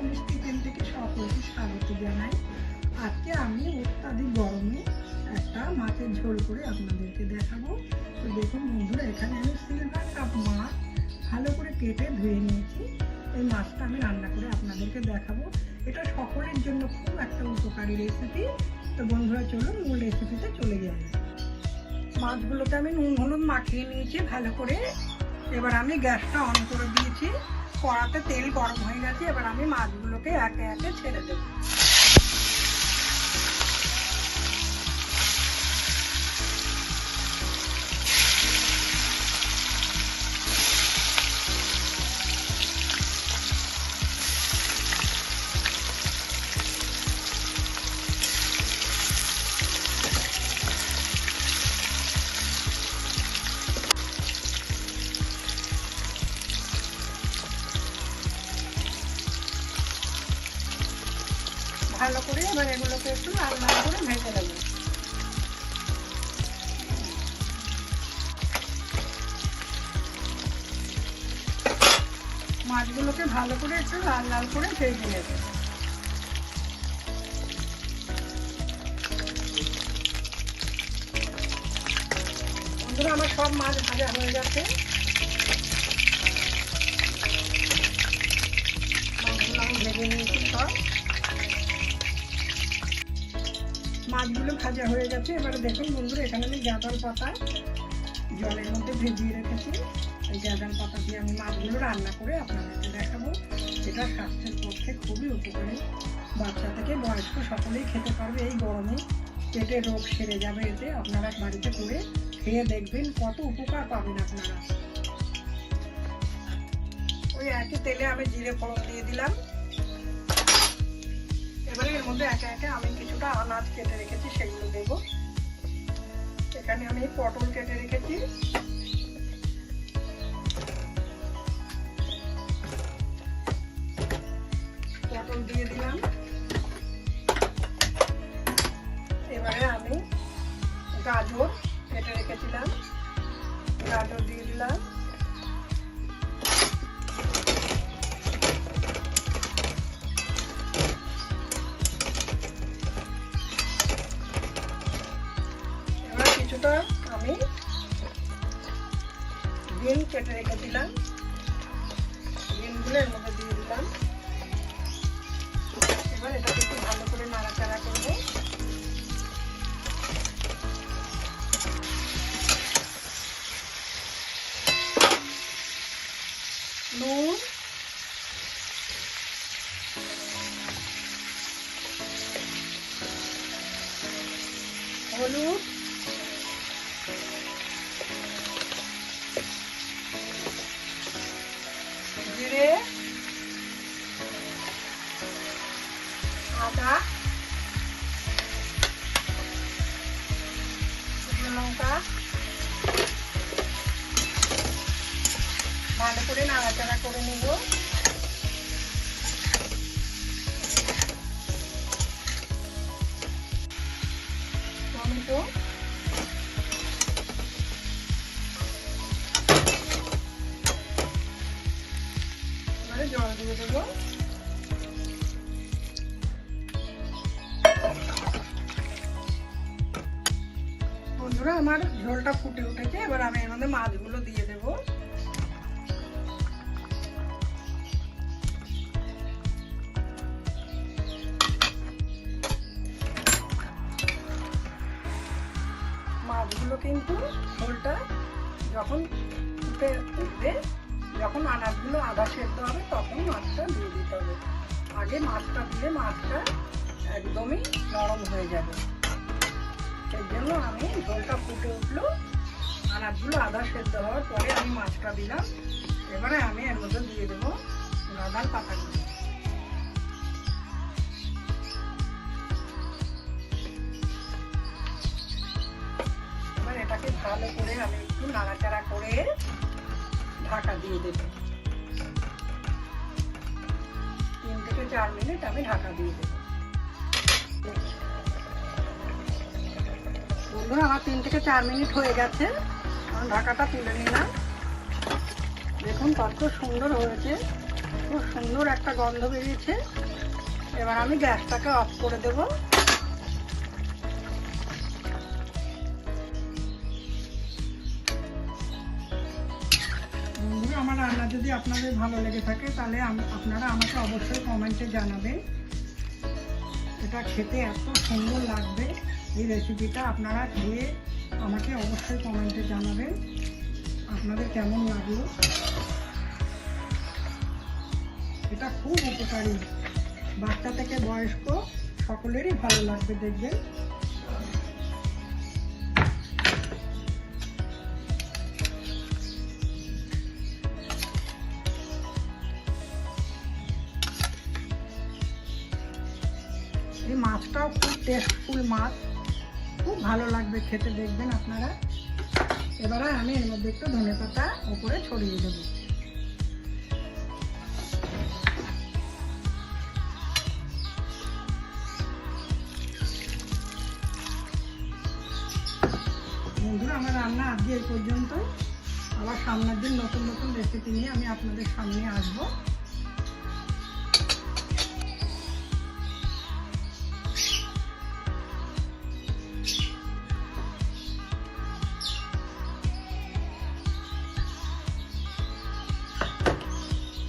উনিশ কিচেন থেকে সকলকে স্বাগত জানাই। আজকে আমি অত্যাধিক গরমে একটা মাছের ঝোল করে আপনাদেরকে দেখাবো। তো দেখুন বন্ধুরা, এখানে আমি সিলভার কাপ মাছ ভালো করে কেটে ধুয়ে নিয়েছি। এই মাছটা আমি রান্না করে আপনাদেরকে দেখাবো। এটা সকলের জন্য খুব একটা উপকারী রেসিপি তো বন্ধুরা, চলুন মূল রেসিপিতে চলে যাই। মাছগুলোকে আমি নুন, হলুদ মাখিয়ে নিয়েছি ভালো করে। এবার আমি গ্যাসটা অন করে দিয়েছি। কড়াতে তেল গরম হয়ে গেছে এবার আমি মাছগুলোকে একে একে ছেড়ে দেবো। ভালো করে এবার এগুলোকে একটু লাল লাল করে ভেজে দেবো মাছগুলোকে ভালো করে একটু লাল লাল করে ভেজে নেবে। আমার সব মাছ ভাজা হয়ে গেছে। মাছগুলো আমি ভেজে নিয়েছি সব। মাছগুলো ভাজা হয়ে গেছে। এবারে দেখুন বন্ধুরা, এখানে আমি গাঁদাল পাতা জলের মধ্যে ভেজিয়ে রেখেছি। এই গাঁদাল পাতা দিয়ে আমি মাছগুলো রান্না করে আপনাদেরকে দেখাবো। এটা স্বাস্থ্যের পক্ষে খুবই উপকারী। বাচ্চা থেকে বয়স্ক সকলেই খেতে পারবে এই গরমে। পেটে রোগ সেরে যাবে এতে। আপনারা বাড়িতে করে খেয়ে দেখবেন কত উপকার পাবেন আপনারা। ওই একই তেলে আমি জিরে ফোড়ন দিয়ে দিলাম। এবারে এর মধ্যে একে একে আমি কিছুটা আনাজ কেটে রেখেছি, সেগুলো দেবো। এখানে আমি পটল কেটে রেখেছি। পটল দিয়ে দিলাম। এবারে আমি গাজর কেটে রেখেছিলাম। গাজর দিয়ে দিলাম। বিনগুলো এর মধ্যে দিয়ে দিলাম। এবার এটাকে একটু ভালো করে নাড়াচাড়া করব। নুন লঙ্কা। ভালো করে নাড়াচাড়া করে নিব। টমেটো জল দিয়ে দেবো। বন্ধুরা আমার ঝোলটা ফুটে উঠেছে, এবার আমি এর মধ্যে মাছগুলো দিয়ে দেবো। মাছগুলো কিন্তু ঝোলটা যখন ফুটে উঠবে, যখন আনাজগুলো আধা সেদ্ধ হবে, তখন মাছটা দিয়ে দিতে হবে। আগে মাছটা দিলে মাছটা একদমই নরম হয়ে যাবে। সেই জন্য আমি ঝোলটা ফুটে উঠল। আনাজগুলো আধা সেদ্ধ হওয়ার পরে আমি মাছটা দিলাম। এবারে আমি এর মধ্যে দিয়ে দেবো গাঁদাল পাতাগুলো। এবার এটাকে ভালো করে আমি একটু নাড়াচাড়া করে ঢাকা দিয়ে দেব। তিন থেকে চার মিনিট আমি ঢাকা দিয়ে দেবো। বন্ধুরা, আমার তিন থেকে চার মিনিট হয়ে গেছে। আমি ঢাকাটা তুলে নিলাম। দেখুন কত সুন্দর হয়েছে। খুব সুন্দর একটা গন্ধ বেরিয়েছে। এবার আমি গ্যাসটাকে অফ করে দেব। আমার রান্না যদি আপনাদের ভালো লেগে থাকে, তাহলে আপনারা আমাকে অবশ্যই কমেন্টে জানাবেন। এটা খেতে এত সুন্দর লাগবে। এই রেসিপিটা আপনারা খেয়ে আমাকে অবশ্যই কমেন্টে জানাবেন। আপনাদের কেমন লাগল? এটা খুব উপকারী। বাচ্চা থেকে বয়স্ক সকলেরই ভালো লাগবে দেখবেন। এই মাছটাও খুব টেস্টফুল মাছ। খুব ভালো লাগবে খেতে, দেখবেন আপনারা। এবারে আমি এর মধ্যে একটু ধনে পাতা উপরে ছড়িয়ে দেবো। বন্ধুরা, আমার রান্না আজকে এই পর্যন্ত আবার সামনের দিন নতুন নতুন রেসিপি নিয়ে আমি আপনাদের সামনে আসব।